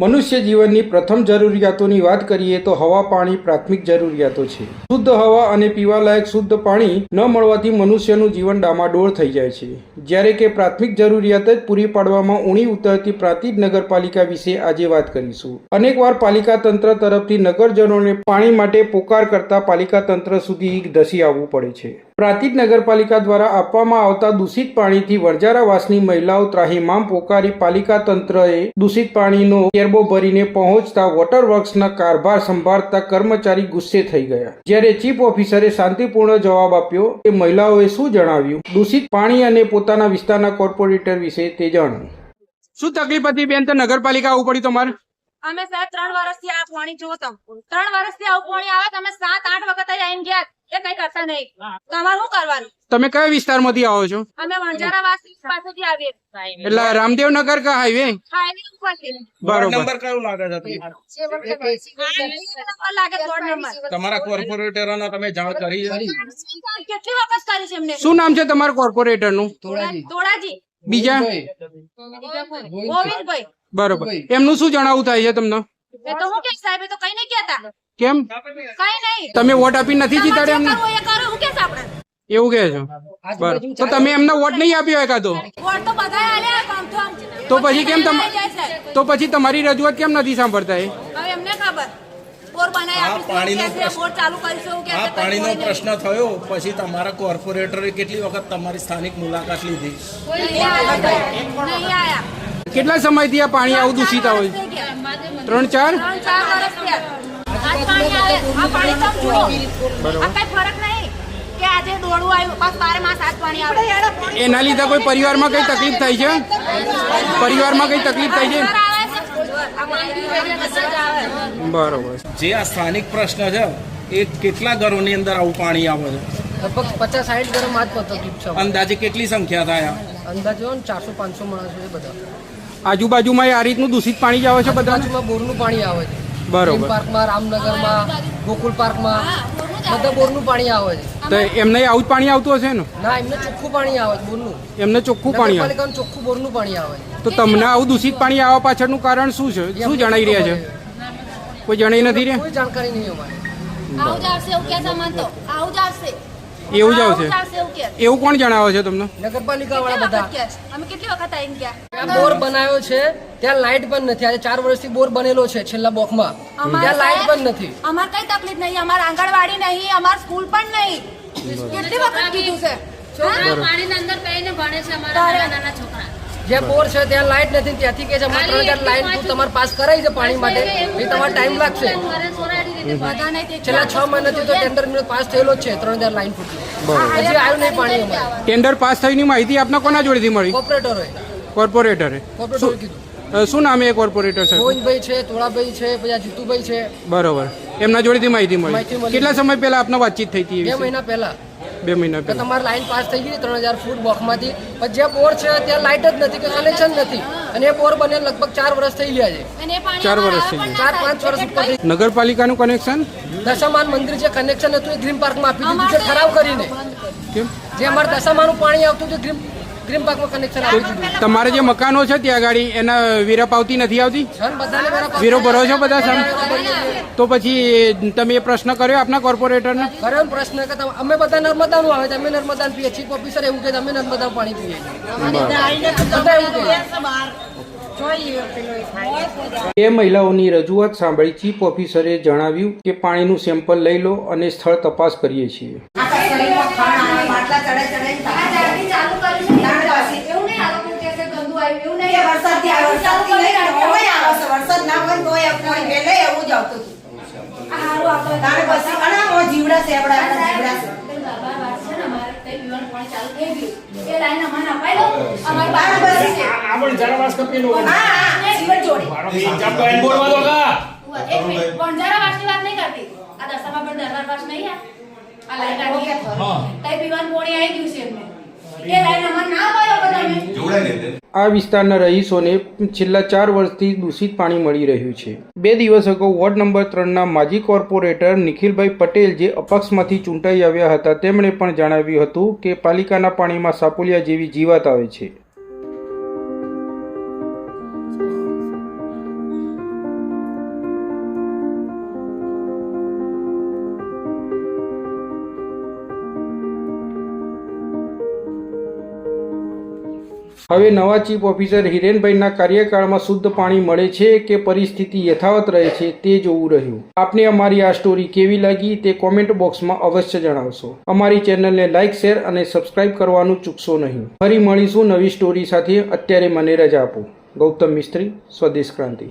મનુષ્ય જીવનની પ્રથમ જરૂરિયાતોની વાત કરીએ તો હવા પાણી પ્રાથમિક જરૂરિયાતો છે. શુદ્ધ હવા અને પીવાલાયક શુદ્ધ પાણી ન મળવાથી મનુષ્યનું જીવન ડામાડોળ થઈ જાય છે. જ્યારે કે પ્રાથમિક જરૂરિયાત જ પૂરી પાડવામાં ઊણી ઉતરતી પ્રાંતિજ નગરપાલિકા વિશે આજે વાત કરીશું. અનેકવાર પાલિકા તંત્ર તરફથી નગરજનોને પાણી માટે પોકાર કરતા પાલિકા તંત્ર સુધી ધસી આવવું પડે છે. પ્રાંતિજ નગરપાલિકા દ્વારા આપવામાં આવતા દૂષિત પાણીથી વરજારાવાસની મહિલાઓ ત્રાહીમામ પોકારી પાલિકા તંત્રએ દૂષિત પાણીનો કેરબો ભરીને પહોંચતા વોટર વર્ક્સના કારભાર સંભાળતા કર્મચારી ગુસ્સે થઈ ગયા. જ્યારે ચીફ ઓફિસરે શાંતિપૂર્ણ જવાબ આપ્યો કે મહિલાઓએ શું જણાવ્યું? દૂષિત પાણી અને પોતાના વિસ્તારના કોર્પોરેટર વિશે તે જાણ્યું શું તકલીફ હતી બેન? તો નગરપાલિકા આવવું પડ્યું તમારે? અમે સાહેબ ત્રણ વર્ષથી આ પાણી જોતા. ત્રણ વર્ષથી આવું પાણી આવે તમે સાત, આઠ વખત આવીને ગયા. એ કઈ કરતા નહીં. તમારે શું કરવાનું? તમે કયા વિસ્તારમાંથી આવો છો? અમે વણજારા વાસી પાસેથી આવીએ. એટલે રામદેવનગર કા હાઈવે? હાઈવે ઉપરથી. બરોબર. કયું લાગે છે તમને? હાઈવે નંબર લાગે તમારા કોર્પોરેટરોને તમે જાણ કરી કેટલી વખત કરી છે એમને? શું નામ છે તમારા કોર્પોરેટરનું? તોડાજી બીજા? ગોવિંદભાઈ. બરોબર. એમનું શું જણાવવું થાય છે તમને? એ તો હું કે સાહેબ એ તો કઈ નહીં કેતા કેમ? કઈ નહીં. તમે વોટ આપી નથી જીતાડ્યા એમને કે એવું કહે છો? બરાબર. તો તમે એમને વોટ નહીં આપ્યો એકાદો? તો બધા આલ્યા આમ તો પછી કેમ. તો પછી તમારી રજૂઆત કેમ નથી સાંભળતા એ? હવે એમને ખબર. બોર બનાવી આ આપીશું પાણીનો પ્રશ્ન- કે થયો પછી તમારા કોર્પોરેટરે કેટલી વખત તમારી સ્થાનિક મુલાકાત લીધી. કેટલા સમયથી આ પાણી આવું દૂષિત ગયા. ત્રણ ચાર? એના લીધે કોઈ પરિવારમાં કઈ તકલીફ થાય છે? પરિવારમાં કઈ તકલીફ થાય છે? જ. બરોબર. જે આ સ્થાનિક પ્રશ્ન છે એ કેટલા ઘરોની અંદર આવું પાણી આવે છે? લગભગ પચાસ સાઠ ઘરો માં પર તકલીફ છે. અંદાજે કેટલી સંખ્યા થાય અંદાજો ને ચારસો પાંચસો માણસો છે બધા. આજુબાજુમાં આ રીતનું દૂષિત પાણી જ આવે છે બધા? બોરનું પાણી આવે છે. બરોબર. પાર્કમાં રામનગરમાં ગોકુલ પાર્કમાં બધા બોરનું પાણી આવે છે. તો એમને આવું જ પાણી આવતું હશે ને ના એમને ચોખ્ખું પાણી આવે છે બોરનું. એમને ચોખ્ખું પાણી આવે? ચોખ્ખું બોરનું પાણી આવે છે. તો તમને આવું દૂષિત પાણી આવવા પાછળનું કારણ શું છે? શું જણાઈ રહ્યા છે? કોઈ જણાઈ નથી રહ્યા? કોઈ જાણકારી નહીં અમારે. આવું જ આવશે એવું કે છે તો આવું જ આવશે. એવું જ આવું આવશે એવું કોણ જણાવે છે તમને? નગરપાલિકા વાળા બધા. અમે કેટલી વખત આવીને ગયા? ત્યાં બોર બનાવ્યો છે ત્યાં લાઇટ પણ નથી. આજે ચાર વર્ષથી બોર બનેલો છે છેલ્લા બોકમાં. અમારે ત્યાં લાઇટ પણ નથી. અમારે કઈ તકલીફ નહીં અમાર આંગણવાડી નહીં અમારે સ્કૂલ પણ નહીં. કેટલી વખત કીધું છે? છોકરા પાણીની અંદર પહેરીને ભણે છે અમારા નાના નાના છોકરા. જ્યાં બોર છે ત્યાં લાઇટ નથી. ત્યાંથી કે છે અમારે ત્રણ હજાર લાઇટ તમારે પાસ કરાવી છે પાણી માટે. એ તમારે ટાઈમ લાગશે. છેલ્લા છ મહિનાથી તો ટેન્ડર પાસ થયેલો છે ત્રણ હજાર લાઈન હજી આવ્યું નહીં પાણી અમારે. ટેન્ડર પાસ થઈની માહિતી આપને કોના જોડેથી મળી? કોર્પોરેટર કોર્પોરેટરે કોર્પોરેટરે કીધું. શું નામ એ કોર્પોરેટર સાહેબ? ગોવિંદભાઈ છે તોળાભાઈ છે પછી જીતુભાઈ છે. બરોબર. એમના જોડેથી માહિતી માહિતી મળી. મળી. કેટલા સમય પહેલા આપને વાતચીત થઈ હતી બે મહિના પહેલા. બે મહિના કે તમારે તમારી લાઈન પાસ થઈ ગઈ ત્રણ હજાર ફૂટ બોક્સમાંથી પણ જ્યાં બોર છે ત્યાં લાઇટ જ નથી કે કનેક્શન નથી. અને એ બોર બને લગભગ ચાર વર્ષ થઈ ગયા છે. અને એ પાણી ચાર વર્ષ થઈ ગયા. ચાર પાંચ વર્ષ ઉપર નગરપાલિકાનું કનેક્શન દશામાન મંદિર જે કનેક્શન હતું એ ગ્રીન પાર્કમાં આપી દીધું છે ખરાબ કરીને. કેમ? જે અમારે દશામાનું પાણી આવતું હતું ગ્રીન ગ્રીન પાર્કમાં કનેક્શન આપી દીધું તમારે જે મકાનો છે ત્યાં ગાડી એના વેરા પાવતી નથી આવતી? વેરા ભરો છો બધા સર તો પછી તમે એ પ્રશ્ન કર્યો આપના કોર્પોરેટરને? કર્યો પ્રશ્ન કે અમે બધા નર્મદાનું આવે છે. અમે નર્મદાનું પીએ ચીફ ઓફિસર એવું કે અમે નર્મદાનું પાણી પીએ છીએ. બે એ મહિલાઓની રજૂઆત સાંભળી ચીફ ઓફિસરે જણાવ્યું કે પાણીનું સેમ્પલ લઈ લો અને સ્થળ તપાસ કરીએ છીએ એવું નહીં આ લોકો કહે છે ગંદુ આવ્યું એવું નહીં વરસાદથી આ વરસાદથી લઈને હવે આવે છે. વરસાદ ના હોય તો એ પાણી વહેલે એવું જ આવતું હતું. આ હારું આપણે તારે પછી અને આમાં જીવડા છે આપડા જીવડા. બાર છે ને પીવાનું પાણી ચાલુ થઈ ગયું. એ લાઈન અમારે અપાઈ દો. અમારી બાર પછી છે. હા હા જીવડ જોડે. એક મિનિટ. વણઝારા વાસની વાત નહીં કરતી. આ દસમા પણ દરબાર વાસ નહીં આ. આ લાઈન આખી તઈ પીવાનું પાણી આવી ગયું છે એમને. આ વિસ્તારના રહીશોને છેલ્લા ચાર વર્ષથી દૂષિત પાણી મળી રહ્યું છે. બે દિવસ અગાઉ વોર્ડ નંબર ત્રણના માજી કોર્પોરેટર નિખિલભાઈ પટેલ જે અપક્ષમાંથી ચૂંટાઈ આવ્યા હતા તેમણે પણ જણાવ્યું હતું કે પાલિકાના પાણીમાં સાપોલિયા જેવી જીવાત આવે છે. હવે નવા ચીફ ઓફિસર હિરેનભાઈના કાર્યકાળમાં શુદ્ધ પાણી મળે છે કે પરિસ્થિતિ યથાવત રહે છે તે જોવું રહ્યું. આપને અમારી આ સ્ટોરી કેવી લાગી તે કોમેન્ટ બોક્સમાં અવશ્ય જણાવશો. અમારી ચેનલને લાઇક શેર અને સબસ્ક્રાઇબ કરવાનું ચૂકશો નહીં. ફરી મળીશું નવી સ્ટોરી સાથે. અત્યારે મને રજા આપો. ગૌતમ મિસ્ત્રી, સ્વદેશ ક્રાંતિ.